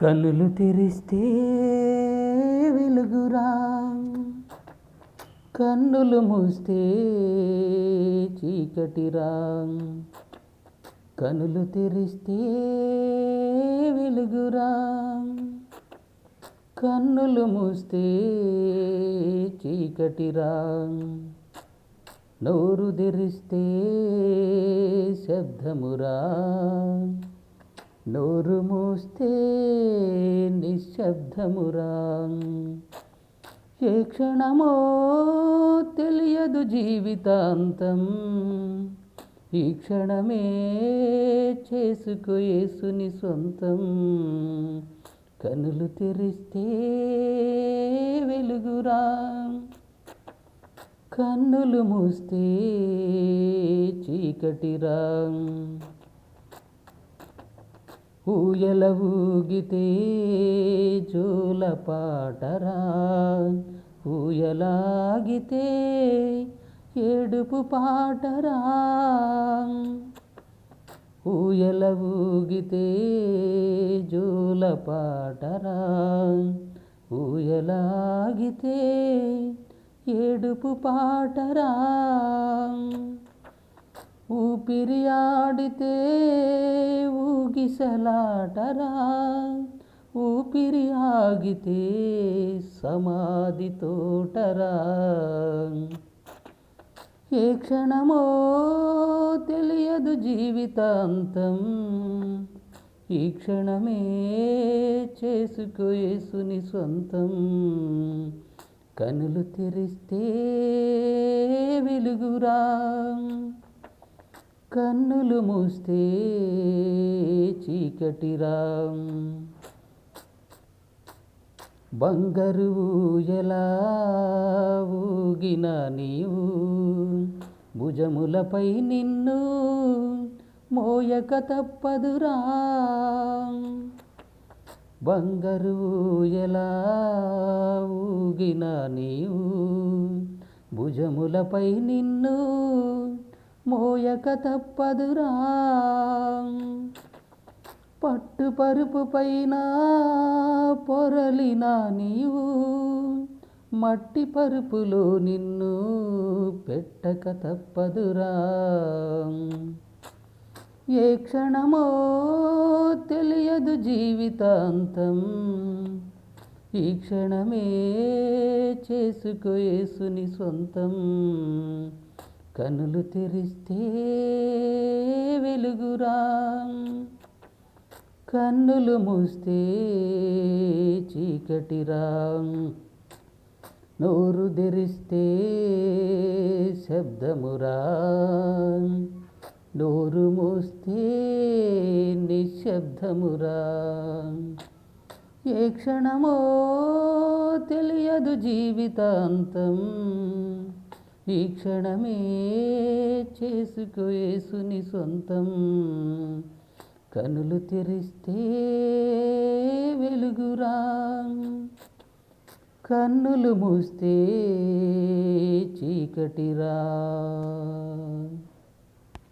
కన్నులు తెరిస్తే వెలుగురా. కన్నులు మూస్తే చీకటిరా. కనులు తెరిస్తే వెలుగురా. కన్నులు మూస్తే చీకటిరా. నోరు తెరిస్తే శబ్దమురా. నోరు మూస్తే నిశ్శబ్దమురా. ఏ క్షణమో తెలియదు జీవితాంతం. ఈ క్షణమే చేసుకో యేసుని సొంతం. కనులు తెరిస్తే వెలుగురా. కన్నులు మూస్తే చీకటిరా. ఊయల ఊగితే జోల పాటరా ఊయలాగితే ఏడుపు పాటరా ఊయల ఊగితే జోల పాటరా ఊయలాగితే ఏడుపు పాటరా ఊపిరి ఆడితే ఊగిసలాటరా. ఊపిరి ఆగితే సమాధి తోటరా. ఏ క్షణమో తెలియదు జీవితాంతం. ఈ క్షణమే చేసుకోయేసుని సొంతం. కనులు తెరిస్తే వెలుగురా. కన్నులు మూస్తే చీకటిరా. బంగారు ఎలా ఊగిన నీవు భుజములపై నిన్ను మోయక తప్పదురా. బంగారు ఎలా ఊగిన నీవు భుజములపై నిన్ను మోయక తప్పదురా పట్టు పరుపు పైన పొరలిన నీవు మట్టి పరుపులో నిన్ను పెట్టక తప్పదురా ఏ క్షణమో తెలియదు జీవితాంతం ఈ క్షణమే చేసుకు యేసుని సొంతం. కనులు తెరిస్తే వెలుగురా. కన్నులు మూస్తే చీకటిరా. నోరు తెరిస్తే శబ్దమురా. నోరు మూస్తే నిశ్శబ్దమురా. ఏ క్షణమో తెలియదు జీవితాంతం. ఈ క్షణమే చేసుకోయేసుని సొంతం. కనులు తెరిస్తే వెలుగురా. కన్నులు మూస్తే చీకటిరా.